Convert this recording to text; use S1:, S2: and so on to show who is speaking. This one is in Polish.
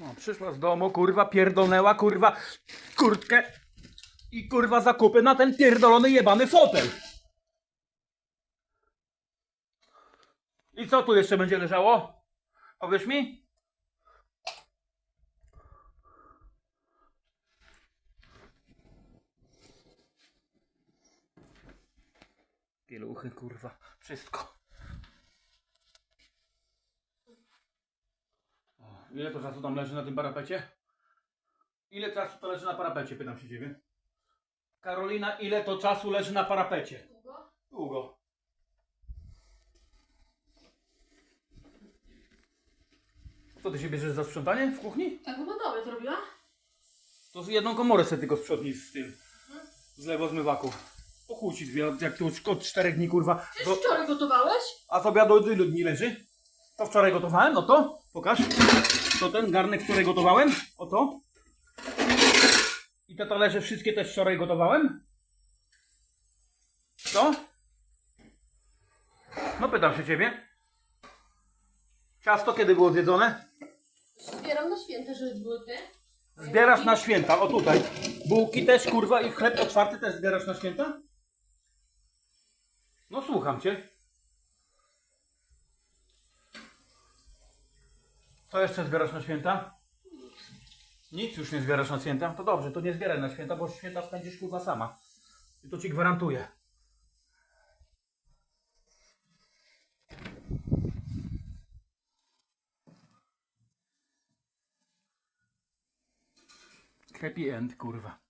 S1: No, przyszła z domu, kurwa, pierdolnęła, kurwa, kurtkę i kurwa zakupy na ten pierdolony jebany fotel. I co tu jeszcze będzie leżało? Powiesz mi? Pieluchy, kurwa, wszystko. Ile to czasu tam leży na tym parapecie? Ile czasu to leży na parapecie, pytam się ciebie. Karolina, ile to czasu leży na parapecie?
S2: Długo?
S1: Długo. Co ty się bierzesz za sprzątanie w kuchni?
S2: Tak ugodowe to robiła?
S1: To z jedną komorę sobie tylko sprzątnij z tym. Z lewozmywaku. Po chuj ci dwie, jak tu już od czterech dni kurwa.
S2: Przecież
S1: Do,
S2: wczoraj gotowałeś?
S1: a to obiadu od ilu dni leży? To wczoraj gotowałem, no to pokaż. To ten garnek, który gotowałem, oto. I te talerze wszystkie też wczoraj gotowałem. Co? No pytam się ciebie. Ciasto kiedy było zjedzone?
S2: Zbieram na święta, żeby były te.
S1: Zbierasz na święta, o tutaj. Bułki też, kurwa, i chleb otwarty też zbierasz na święta? No słucham cię. Co jeszcze zbierasz na święta? Nic już nie zbierasz na święta? To dobrze, to nie zbieraj na święta, bo święta spędzisz kurwa sama. I to ci gwarantuję. Happy end, kurwa.